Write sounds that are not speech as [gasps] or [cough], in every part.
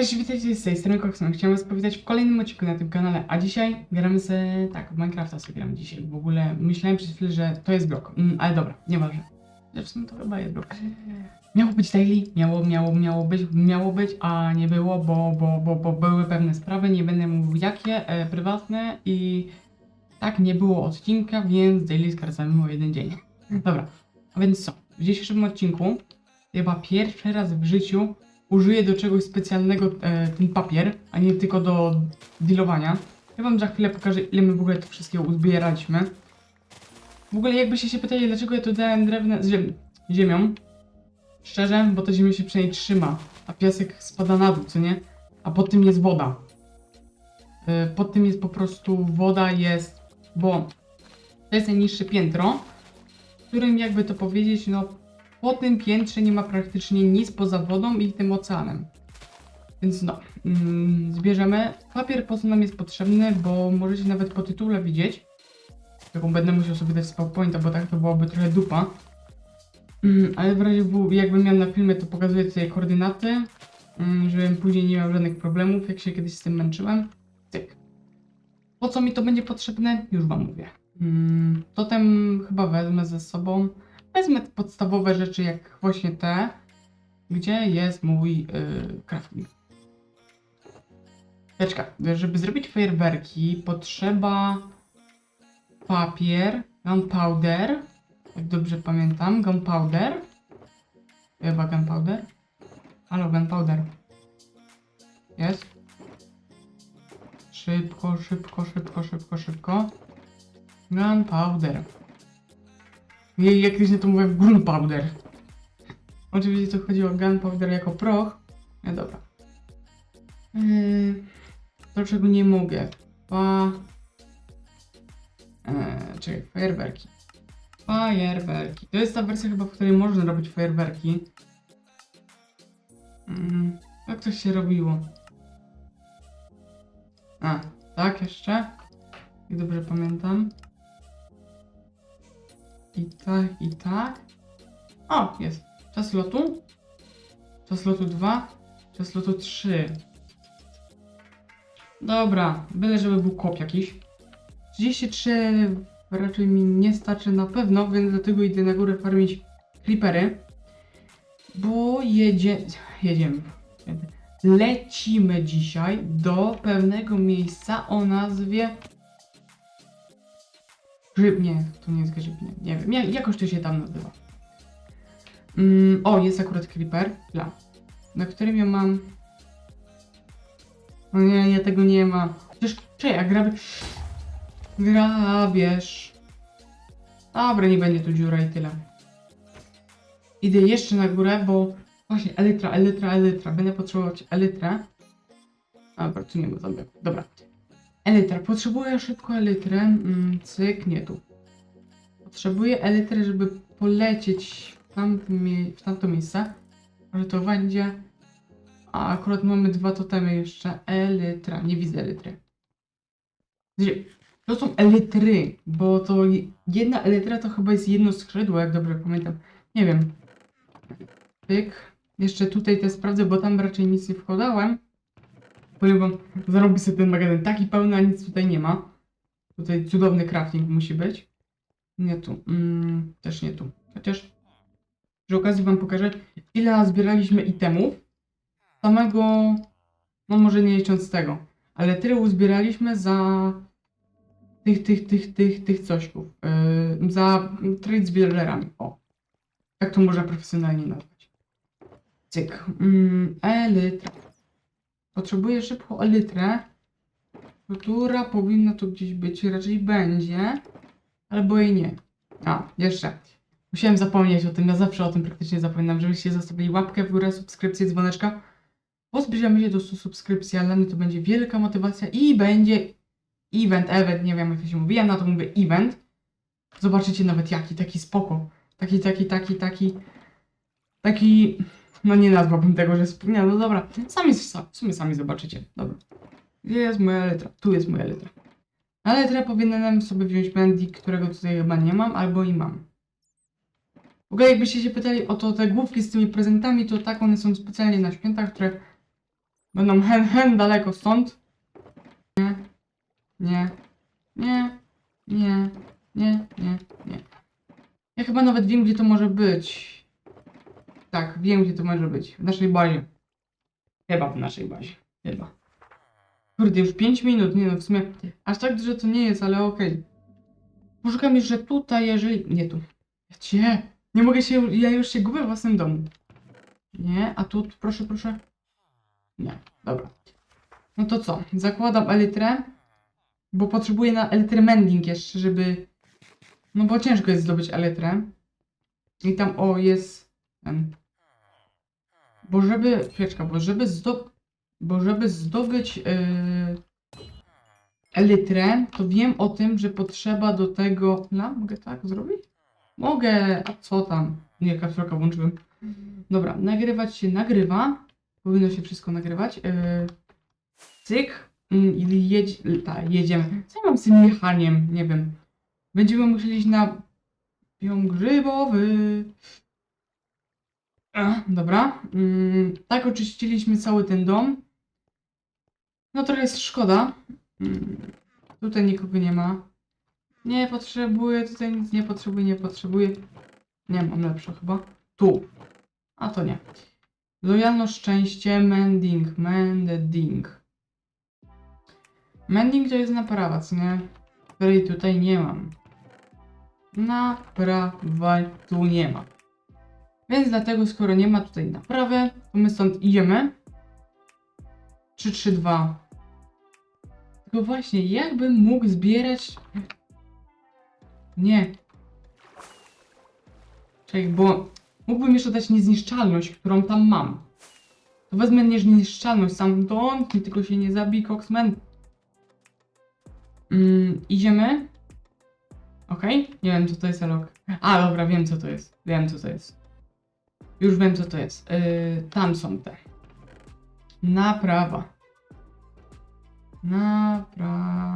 Cześć, witajcie z tej strony Kokson. Chciałem was powitać w kolejnym odcinku na tym kanale, a dzisiaj gramy sobie, tak, w Minecrafta sobie gramy dzisiaj. W ogóle myślałem przez chwilę, że to jest blok, mm, ale dobra, nieważne. Zresztą to chyba jest blok. Miało być daily, miało, miało, miało być, miało być, a nie było, bo, bo, bo, bo były pewne sprawy, nie będę mówił jakie, e, prywatne i tak, nie było odcinka, więc daily skracamy o jeden dzień. Dobra, a więc co, w dzisiejszym odcinku chyba pierwszy raz w życiu użyję do czegoś specjalnego e, ten papier, a nie tylko do dealowania. Ja wam za chwilę pokażę, ile my w ogóle to wszystkiego uzbieraliśmy. W ogóle jakbyście się pytali, dlaczego ja tu dałem drewno z ziem ziemią, szczerze, bo to ziemia się przynajmniej trzyma, a piasek spada na dół, co nie? A pod tym jest woda. E, pod tym jest po prostu woda jest, bo to jest najniższe piętro, w którym jakby to powiedzieć, no po tym piętrze nie ma praktycznie nic poza wodą i tym oceanem. Więc no, mm, zbierzemy. Papier po co nam jest potrzebny, bo możecie nawet po tytule widzieć. Jaką będę musiał sobie dać z PowerPointa, bo tak to byłoby trochę dupa. Mm, ale w razie jakbym miał na filmie, to pokazuję tutaj koordynaty, mm, żebym później nie miał żadnych problemów, jak się kiedyś z tym męczyłem. Tyk. Po co mi to będzie potrzebne? Już wam mówię. Totem chyba wezmę ze sobą. Wezmę podstawowe rzeczy, jak właśnie te, gdzie jest mój yy, crafting. Teczka, żeby zrobić fajerwerki potrzeba papier, gunpowder, jak dobrze pamiętam, gunpowder. Chyba gunpowder. Halo, gunpowder. Jest. Szybko, szybko, szybko, szybko, szybko. Gunpowder. Nie, jak kiedyś na to mówię gunpowder. Oczywiście to chodzi o gunpowder jako proch. No dobra. Yy, to czego nie mogę. Pa... Yy, czekaj, fajerwerki. Fajerwerki. To jest ta wersja chyba, w której można robić fajerwerki. Mm, jak to się robiło? A, tak jeszcze? Jak dobrze pamiętam. I tak, i tak. O, jest. Czas lotu. Czas lotu 2. Czas lotu 3. Dobra, byle żeby był kop jakiś. 33 raczej mi nie starczy na pewno, więc dlatego idę na górę farmić creepery. Bo jedzie... jedziemy. Lecimy dzisiaj do pewnego miejsca o nazwie Nie, to nie jest grzyb, nie, wiem, ja- jakoś to się tam nazywa. Mm, o, jest akurat creeper, ja, na którym ja mam... O nie, ja tego nie ma. Przecież, czy ja grabię... Grabież. Dobra, nie będzie tu dziura i tyle. Idę jeszcze na górę, bo... Właśnie, elytra, elytra, elytra. Będę potrzebować elytrę. Dobra, tu nie ma zombiaków. Dobra. Elytra. Potrzebuję szybko elytrę. Mm, cyk, nie tu. Potrzebuję elytry, żeby polecieć w, mie- w tamto miejsce. Może to będzie. A akurat mamy dwa totemy jeszcze. Elytra. Nie widzę elytry. Gdzie? To są elytry, bo to je- jedna elytra to chyba jest jedno skrzydło, jak dobrze pamiętam. Nie wiem. Pyk. Jeszcze tutaj te sprawdzę, bo tam raczej nic nie wkładałem. Powiem wam, zarobię sobie ten magazyn taki pełny, a nic tutaj nie ma. Tutaj cudowny crafting musi być. Nie tu. Mm, też nie tu. Chociaż przy okazji wam pokażę, ile zbieraliśmy itemów. Samego, no może nie licząc tego, ale tyle uzbieraliśmy za tych, tych, tych, tych, tych cośków. Yy, za trade z builderami. O. Jak to można profesjonalnie nazwać. Cyk. Mm, elytra. Potrzebuję szybko elytrę, która powinna tu gdzieś być, raczej będzie, albo jej nie. A, jeszcze. Musiałem zapomnieć o tym, ja zawsze o tym praktycznie zapominam, żebyście zostawili łapkę w górę, subskrypcję, dzwoneczka, bo zbliżamy się do 100 subskrypcji, a dla mnie to będzie wielka motywacja i będzie event, event, nie wiem jak to się mówi, ja na to mówię event. Zobaczycie nawet jaki, taki spoko. Taki, taki, taki, taki, taki, no nie nazwałbym tego, że sp- nie, no dobra, sami, w sumie sami zobaczycie, dobra. Gdzie jest moja letra? Tu jest moja letra. Na letrę powinienem sobie wziąć Mandy, którego tutaj chyba nie mam, albo i mam. W ogóle jakbyście się pytali o to te główki z tymi prezentami, to tak, one są specjalnie na święta, które Będą hen, hen daleko stąd. Nie, nie, nie, nie, nie, nie, nie. Ja chyba nawet wiem, gdzie to może być. Tak, wiem, gdzie to może być. W naszej bazie. Chyba w naszej bazie. Chyba. Kurde, już 5 minut, nie no, w sumie aż tak dużo to nie jest, ale okej. Poszukam jeszcze tutaj, jeżeli... Nie tu. Cie, nie mogę się, ja już się gubię w własnym domu. Nie, a tu, proszę, proszę. Nie, dobra. No to co, zakładam elytrę, bo potrzebuję na elytrę mending jeszcze, żeby... No bo ciężko jest zdobyć elytrę. I tam, o, jest ten... Bo żeby, chwileczka, bo żeby zdobyć, bo żeby zdobyć yy, elytrę, to wiem o tym, że potrzeba do tego, no, mogę tak zrobić? Mogę, a co tam? Nie, kapsulka włączyłem. Dobra, nagrywać się nagrywa, powinno się wszystko nagrywać. Yy, cyk, yy, jedź, tak, jedziemy. Co ja mam z tym jechaniem? Nie wiem. Będziemy musieli iść na pion grzybowy. Dobra. Mm, tak oczyściliśmy cały ten dom. No trochę jest szkoda. Mm, tutaj nikogo nie ma. Nie potrzebuję, tutaj nic nie potrzebuję, nie potrzebuję. Nie, mam lepsze chyba. Tu. A to nie. Lojalność, szczęście, mending, mending. Mending to jest naprawa, co nie? Której tutaj nie mam. Naprawa tu nie ma. Więc dlatego, skoro nie ma tutaj naprawy, to my stąd idziemy. 3, 3, 2. Tylko właśnie, jakbym mógł zbierać... Nie. Czekaj, bo mógłbym jeszcze dać niezniszczalność, którą tam mam. To wezmę niezniszczalność stamtąd, mi tylko się nie zabij, Coxman. Mm, idziemy. Okej, nie wiem co to jest, ale. A, dobra, wiem co to jest. Wiem co to jest. Już wiem co to jest. Yy, tam są te. Naprawa. Naprawa.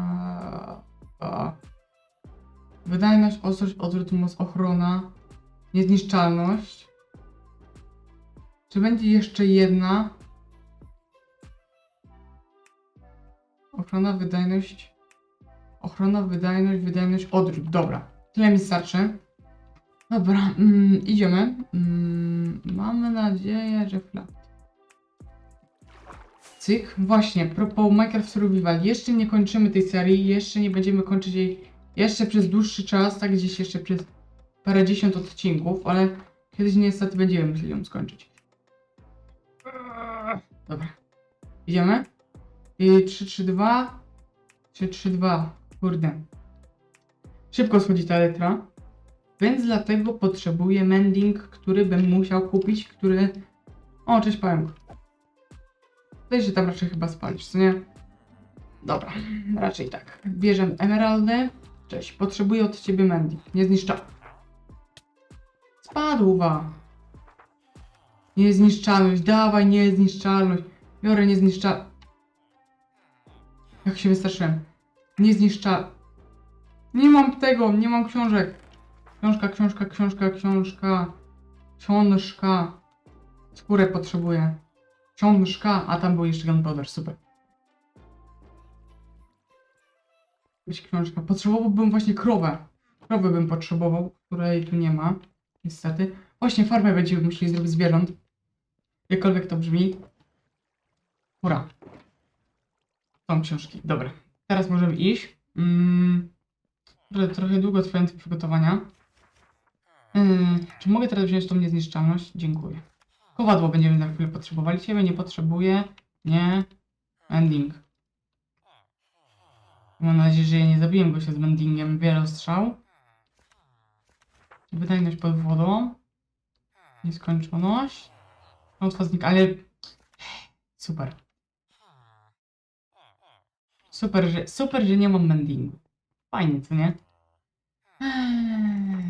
Wydajność, ostrość, odwrót, moc, ochrona, niezniszczalność. Czy będzie jeszcze jedna? Ochrona, wydajność. Ochrona, wydajność, wydajność, odwrót. Dobra. Tyle mi starczy. Dobra, mm, idziemy. Mm, mamy nadzieję, że flat. Cyk. Właśnie, propos Minecraft Survival. Jeszcze nie kończymy tej serii, jeszcze nie będziemy kończyć jej jeszcze przez dłuższy czas, tak gdzieś jeszcze przez parędziesiąt odcinków, ale kiedyś niestety będziemy musieli ją skończyć. Dobra. Idziemy? I 3, 3, 2. 3, 3, 2. Kurde. Szybko schodzi ta letra. Więc dlatego potrzebuję mending, który bym musiał kupić, który... O, cześć pająk. Tutaj się tam raczej chyba spalisz, co nie? Dobra, raczej tak. Bierzemy emeraldy. Cześć, potrzebuję od ciebie mending. Nie zniszcza. Spadła. Niezniszczalność, dawaj niezniszczalność. Biorę niezniszczalność. Jak się wystraszyłem. Niezniszczal... Nie mam tego, nie mam książek. Książka, książka, książka, książka. Książka. Skórę potrzebuję. Książka, a tam był jeszcze gunpowder, super. Być książka. Potrzebowałbym właśnie krowę. Krowę bym potrzebował, której tu nie ma. Niestety. Właśnie farmę będziemy musieli zrobić zwierząt. Jakkolwiek to brzmi. Ura. Są książki. Dobra. Teraz możemy iść. Mm. Trochę długo trwają te przygotowania. Yy, czy mogę teraz wziąć tą niezniszczalność? Dziękuję. Kowadło będziemy za chwilę potrzebowali. Ciebie nie potrzebuję. Nie. Ending. Mam nadzieję, że ja nie zabiłem go się z mendingiem. Wielostrzał. Wydajność pod wodą. Nieskończoność. Łatwo znik, ale... Super. Super, że, super, że nie mam mendingu. Fajnie, co nie?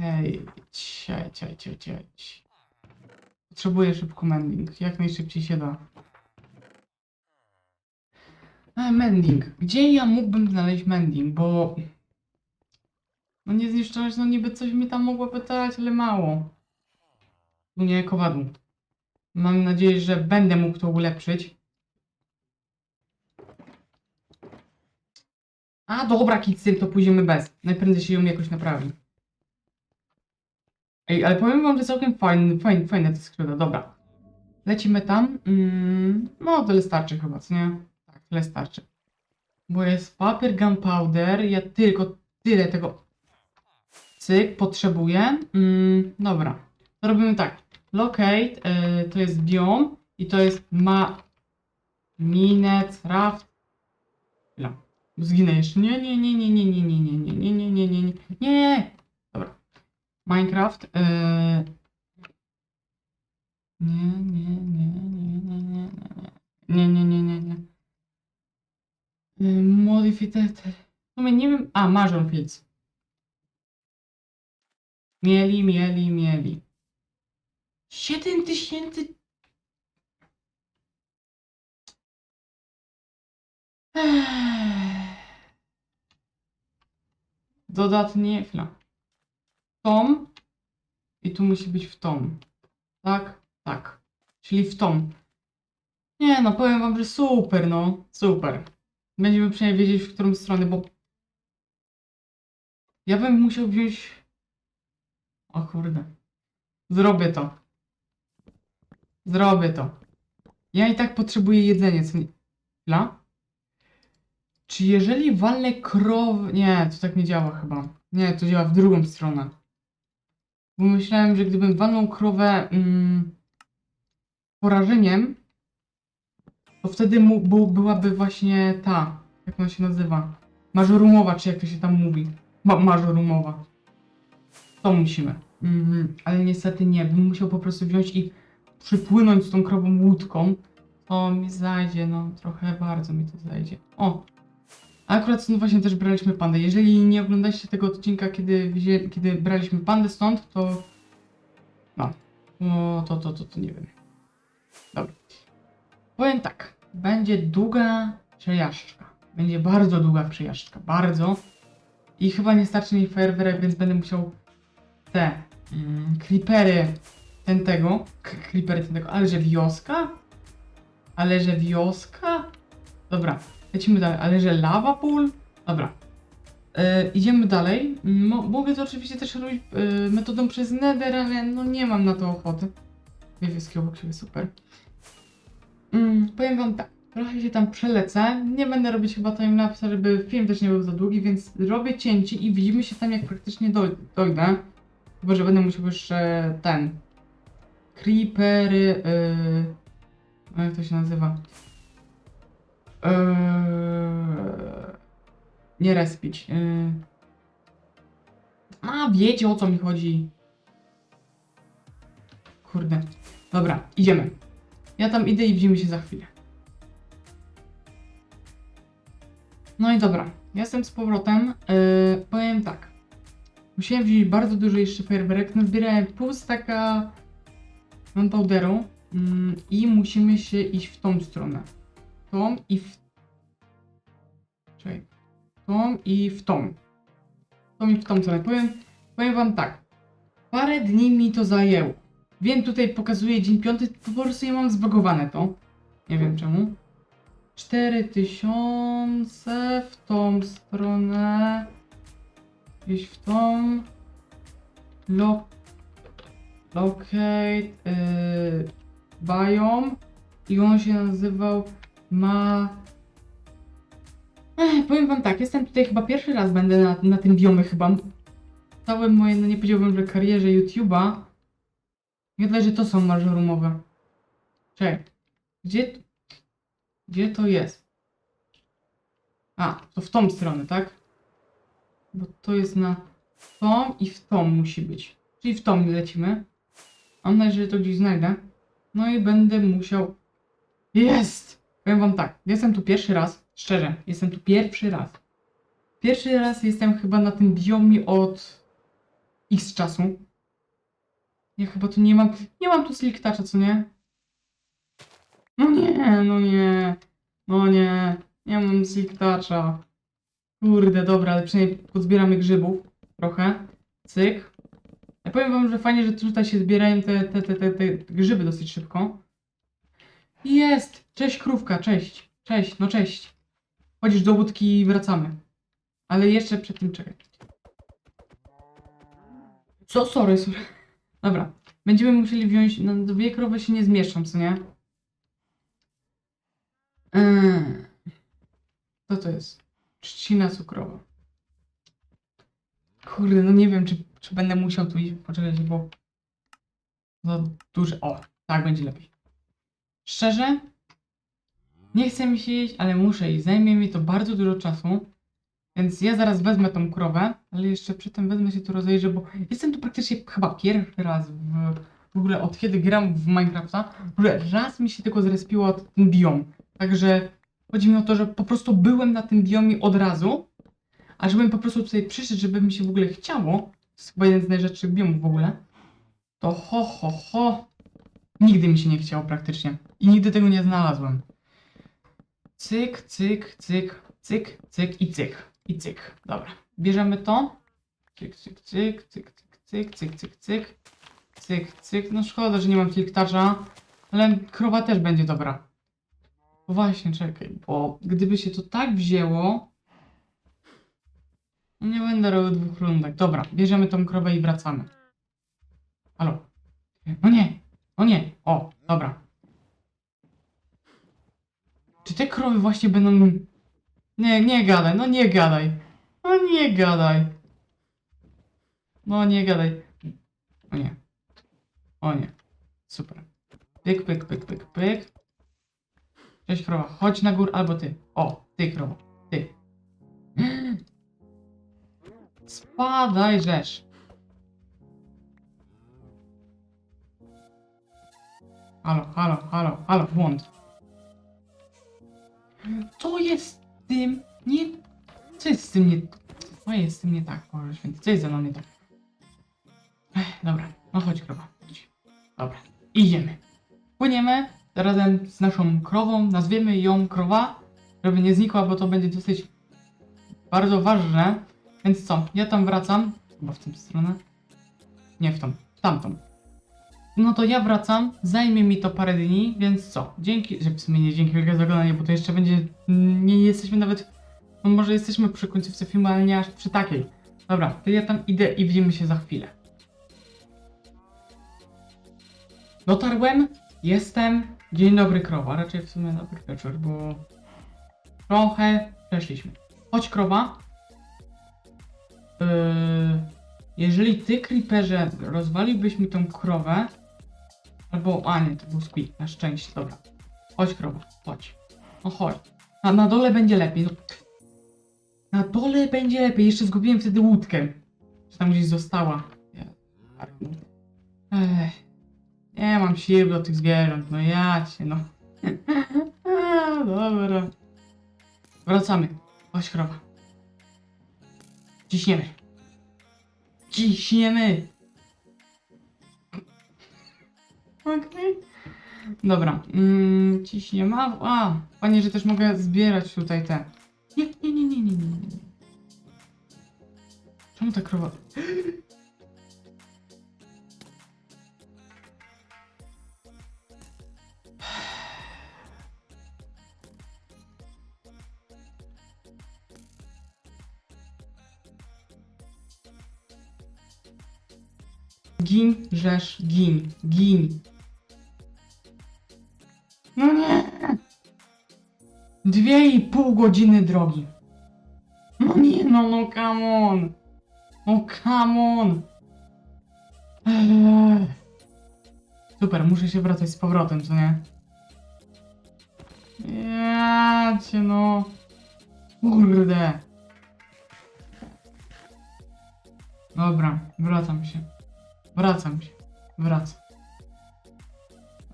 Ejdź, ejdź, ejdź, ejdź, ejdź. Potrzebuję szybko mending, jak najszybciej się da. E, mending. Gdzie ja mógłbym znaleźć mending? Bo... No nie zniszczalność, no niby coś mi tam mogło pytać, ale mało. Tu nie kowadło. Mam nadzieję, że będę mógł to ulepszyć. A, dobra, kicym, to pójdziemy bez. Najprędzej się ją jakoś naprawi. Ej, ale powiem wam, że całkiem fajne, fajne, fajne te skrzydła. Dobra. Lecimy tam. Mm, no, tyle starczy chyba, co nie? Tak, tyle starczy. Bo jest papier gunpowder, ja tylko tyle tego cyk potrzebuję. Mm, dobra. To robimy tak. Locate y, to jest biom i to jest ma minet raft. Chwila. Zginę jeszcze. Nie, nie, nie, nie, nie, nie, nie, nie, nie, nie, nie, nie, nie, nie, nie. Dobra. Minecraft. y, Nie, nie, nie, nie, nie, nie, nie, nie, nie, nie, nie. Y, Modified. W sumie nie wiem. A, Major Fields. Mieli, mieli, mieli. 7 tysięcy. Ech. Dodatnie. Chwila. Tom. I tu musi być w tom. Tak? Tak. Czyli w tom. Nie no, powiem wam, że super, no. Super. Będziemy przynajmniej wiedzieć, w którą stronę, bo... Ja bym musiał wziąć... O kurde. Zrobię to. Zrobię to. Ja i tak potrzebuję jedzenia, co nie... Czy jeżeli walnę krowę... Nie, to tak nie działa chyba. Nie, to działa w drugą stronę. Bo myślałem, że gdybym walnął krowę mm, porażeniem, to wtedy mu, byłaby właśnie ta, jak ona się nazywa? Mażorumowa, czy jak to się tam mówi? Ma. To musimy. Mhm, ale niestety nie, bym musiał po prostu wziąć i przypłynąć z tą krową łódką. To mi zajdzie, no trochę bardzo mi to zajdzie. O! Akurat stąd właśnie też braliśmy pandę. Jeżeli nie oglądaliście tego odcinka, kiedy, kiedy braliśmy pandę stąd, to... No. No, to, to, to, to nie wiem. Dobra. Powiem tak. Będzie długa przejażdżka. Będzie bardzo długa przejażdżka. Bardzo. I chyba nie starczy mi fajerwerek, więc będę musiał te mm, creepery ten tego. K- creepery ten tego. Ale że wioska? Ale że wioska? Dobra. Lecimy dalej. Ale że lava pool? Dobra. E, idziemy dalej. Mo mogę to oczywiście też robić e, metodą przez nether, ale no nie mam na to ochoty. Dwie wioski obok siebie, super. Mm, powiem wam tak, trochę się tam przelecę. Nie będę robić chyba timelapsa, żeby film też nie był za długi, więc robię cięcie i widzimy się tam jak praktycznie doj dojdę. Chyba, że będę musiał jeszcze ten... Creepery... Yy... Jak to się nazywa? Yy... Nie respić. Yy... A, wiecie o co mi chodzi. Kurde. Dobra, idziemy. Ja tam idę i widzimy się za chwilę. No i dobra, jestem z powrotem. Yy, powiem tak. Musiałem wziąć bardzo dużo jeszcze fajerwerek. Nazbierałem pół staka gunpowderu mm, i musimy się iść w tą stronę. Tą i w... Czekaj. Tą i w tą. Tą i w tą stronę. Powiem, powiem wam tak. Parę dni mi to zajęło. Wiem, tutaj pokazuje dzień piąty, po prostu ja mam zbagowane to. Nie wiem czemu. 4000 w tą stronę. Gdzieś w tą. Lo locate. Yy, biome. I on się nazywał ma. Ech, powiem wam tak, jestem tutaj chyba pierwszy raz będę na, na tym biomie chyba. Całe moje, no nie powiedziałbym, że karierze YouTube'a. Nie tyle, że to są mażorumowe. Czekaj. Gdzie... Gdzie to jest? A, to w tą stronę, tak? Bo to jest na tą i w tą musi być. Czyli w tą lecimy. Mam nadzieję, że to gdzieś znajdę. No i będę musiał... Jest! Powiem wam tak, jestem tu pierwszy raz. Szczerze, jestem tu pierwszy raz. Pierwszy raz jestem chyba na tym biomie od x czasu. Ja chyba tu nie mam. Nie mam tu slick toucha, co nie? No nie, no nie. No nie. Nie mam slick toucha. Kurde, dobra, ale przynajmniej pozbieramy grzybów. Trochę. Cyk. Ja powiem wam, że fajnie, że tutaj się zbierają te, te, te, te, te grzyby dosyć szybko. Jest! Cześć krówka, cześć. Cześć, no cześć. Chodzisz do łódki i wracamy. Ale jeszcze przed tym czekaj. Co? Sorry, sorry. Dobra. Będziemy musieli wziąć. No, dwie krowy się nie zmieszczą, co nie? Yy. Co to jest? Trzcina cukrowa. Kurde, no nie wiem, czy, czy będę musiał tu iść. Poczekać, bo. Za duże. O, tak będzie lepiej. Szczerze? Nie chce mi się jeść, ale muszę i zajmie mi to bardzo dużo czasu. Więc ja zaraz wezmę tą krowę, ale jeszcze przy tym wezmę się tu rozejrzę, bo jestem tu praktycznie chyba pierwszy raz w, w ogóle od kiedy gram w Minecrafta. Ogóle raz mi się tylko zrespiło ten biom. Także chodzi mi o to, że po prostu byłem na tym biomie od razu, a żebym po prostu tutaj przyszedł, żeby mi się w ogóle chciało, to jest chyba jeden z najrzadszych biomów w ogóle, to ho, ho, ho, nigdy mi się nie chciało praktycznie. I nigdy tego nie znalazłem. Cyk, cyk, cyk, cyk, cyk i cyk. I cyk. Dobra. Bierzemy to. Cyk, cyk, cyk, cyk, cyk, cyk, cyk, cyk, cyk. Cyk, cyk. No szkoda, że nie mam tiltarza, ale krowa też będzie dobra. No właśnie, czekaj, bo gdyby się to tak wzięło... No Nie będę robił dwóch rundek. Dobra, bierzemy tą krowę i wracamy. Halo. No nie, no nie. O, dobra. Czy te krowy właśnie będą... Nie, nie gadaj, no nie gadaj. No nie gadaj. No nie gadaj. O nie. O nie. Super. Pyk, pyk, pyk, pyk, pyk. Cześć krowa, chodź na górę, albo ty. O, ty krowo, ty. [gasps] Spadaj, rzesz. Halo, halo, halo, halo, błąd. Co jest z tym nie... Co jest z tym nie... Co jest z tym nie tak, Boże Święty? Co jest ze mną nie tak? Ech, dobra, no chodź krowa, chodź. Dobra, idziemy. Płyniemy razem z naszą krową, nazwiemy ją krowa, żeby nie znikła, bo to będzie dosyć bardzo ważne. Więc co, ja tam wracam, chyba w tę stronę. Nie w tą, w tamtą. No to ja wracam, zajmie mi to parę dni, więc co? Dzięki, że w sumie nie dzięki wielkie za oglądanie, bo to jeszcze będzie, nie jesteśmy nawet, no może jesteśmy przy końcówce filmu, ale nie aż przy takiej. Dobra, to ja tam idę i widzimy się za chwilę. Dotarłem, jestem, dzień dobry krowa, raczej w sumie dobry wieczór, bo trochę przeszliśmy. Chodź krowa. Yy, jeżeli ty, Creeperze, rozwaliłbyś mi tą krowę, albo, a nie, to był Squeak, na szczęście, dobra. Chodź krowa, chodź. No chodź. A na dole będzie lepiej, no. Na dole będzie lepiej, jeszcze zgubiłem wtedy łódkę. Czy tam gdzieś została. Ja- Ech. Nie mam sił do tych zwierząt, no ja cię, no. [laughs] Dobra. Wracamy. Chodź krowa. Ciśniemy. Ciśniemy. Okej. Dobra. Mm, ciśniemy. A, a, panie, że też mogę zbierać tutaj te. Nie, nie, nie, nie, nie, nie. nie. Czemu ta krowa... Gin, rzesz, gin, gin. No nie! Dwie i pół godziny drogi. No nie, no, no, come on. No, come on. Eee. Super, muszę się wracać z powrotem, co nie? Ja cię no. Kurde. Dobra, wracam się. Wracam się. Wracam.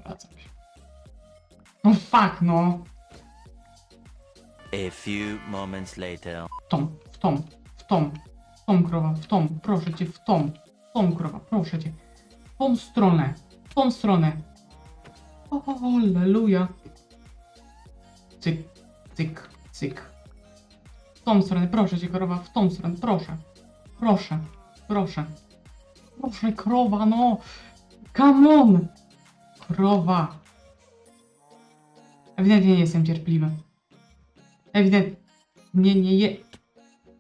Wracam się. No fuck, no. A few moments later. W tą, w tą, w tą, w tą krowa, w tą, proszę cię, w tą, w tą krowa, proszę cię. W tą stronę, w tą stronę. O, halleluja. Cyk, cyk, cyk. W tą stronę, proszę cię, krowa, w tą stronę, proszę. Proszę, proszę. Proszę, krowa, no. Come on. Krowa. Ewidentnie nie jestem cierpliwy. Ewidentnie nie je...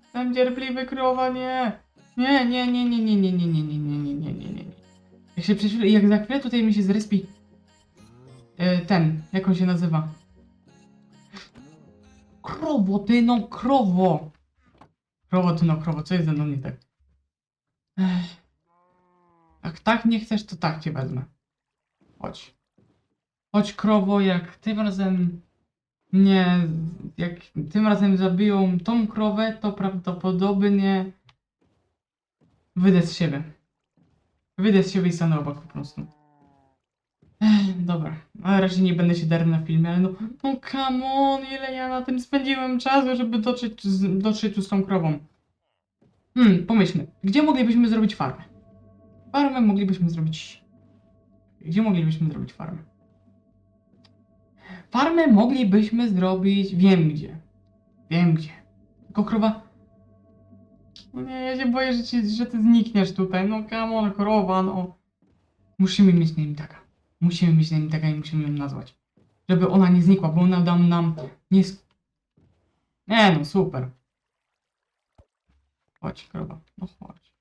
Jestem cierpliwy, krowa, nie. Nie, nie, nie, nie, nie, nie, nie, nie, nie, nie, nie, nie, nie, nie. Jak się przez chwilę, jak za chwilę tutaj mi się zrespi e, ten, jak on się nazywa? Krowo, ty no, krowo. Krowo, ty no, krowo, co jest ze mną nie tak? Ech. Jak tak nie chcesz, to tak cię wezmę. Chodź. Chodź, krowo, jak tym razem nie, jak tym razem zabiją tą krowę, to prawdopodobnie wyjdę z siebie. Wyjdę z siebie i stanę obok po prostu. Ech, dobra, ale raczej nie będę się darł na filmie, ale no, no come on, ile ja na tym spędziłem czasu, żeby dotrzeć, dotrzeć tu z tą krową. Hmm, pomyślmy, gdzie moglibyśmy zrobić farmę? Farmę moglibyśmy zrobić... Gdzie moglibyśmy zrobić farmę? Farmę moglibyśmy zrobić... Wiem gdzie. Wiem gdzie. Tylko krowa... No nie, ja się boję, że, ci, że ty znikniesz tutaj. No come on, krowa, no. Musimy mieć name taga. Musimy mieć name taga i musimy ją nazwać. Żeby ona nie znikła, bo ona dam nam... Nie... Nie no, super. Chodź, krowa. No chodź.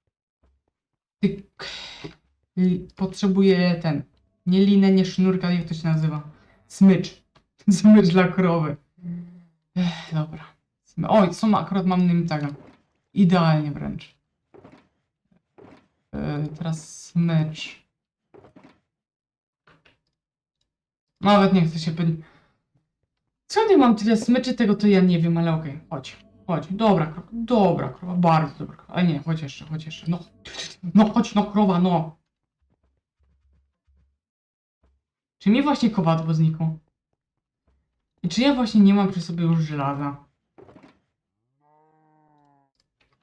Ty... Potrzebuję ten... Nie linę, nie sznurka, jak to się nazywa. Smycz. Smycz dla krowy. Ech, dobra. Oj, co ma, akurat mam nim taga. Idealnie wręcz. Yy, teraz smycz. Nawet nie chcę się pytać. Co nie mam tyle smyczy, tego to ja nie wiem, ale okej, chodź. Chodź, dobra krowa, dobra krowa, bardzo dobra krowa. Ale nie, chodź jeszcze, chodź jeszcze, no. No chodź, no krowa, no. Czy mi właśnie kowadło znikło? I czy ja właśnie nie mam przy sobie już żelaza?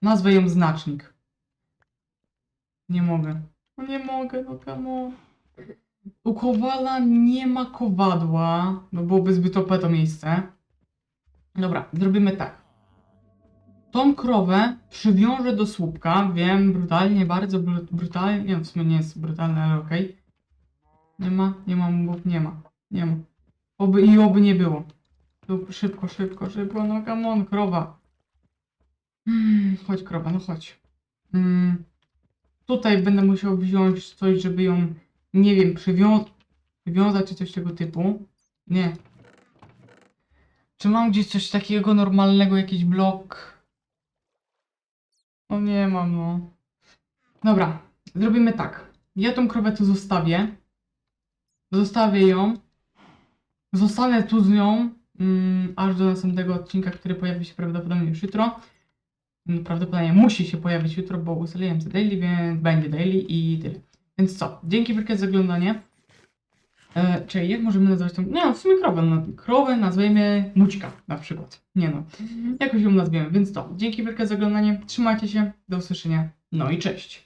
Nazwę ją znacznik. Nie mogę. No nie mogę, no on. U Kowala nie ma kowadła, no byłoby zbyt OP to miejsce. Dobra, zrobimy tak. Tą krowę przywiążę do słupka, wiem, brutalnie, bardzo bru- brutalnie, no w sumie nie jest brutalne, ale okej. Nie ma, nie ma mobów, nie ma, nie ma. Oby i oby nie było. Szybko, szybko, szybko, no come on, krowa. Mm, chodź krowa, no chodź. Mm, tutaj będę musiał wziąć coś, żeby ją, nie wiem, przywią przywiązać czy coś tego typu. Nie. Czy mam gdzieś coś takiego normalnego, jakiś blok? No nie mam, no. Dobra, zrobimy tak. Ja tą krowę tu zostawię. Zostawię ją. Zostanę tu z nią, mm, aż do następnego odcinka, który pojawi się prawdopodobnie już jutro. Mm, Prawdopodobnie musi się pojawić jutro, bo ustaliłem sobie daily, więc będzie daily i tyle. Więc co? Dzięki wielkie za oglądanie. E, czyli jak możemy nazwać tą... Nie no, w sumie krowę. No, krowę nazwijmy Mućka na przykład. Nie no. Jakoś ją nazwiemy, więc to. Dzięki wielkie za oglądanie. Trzymajcie się. Do usłyszenia. No i cześć.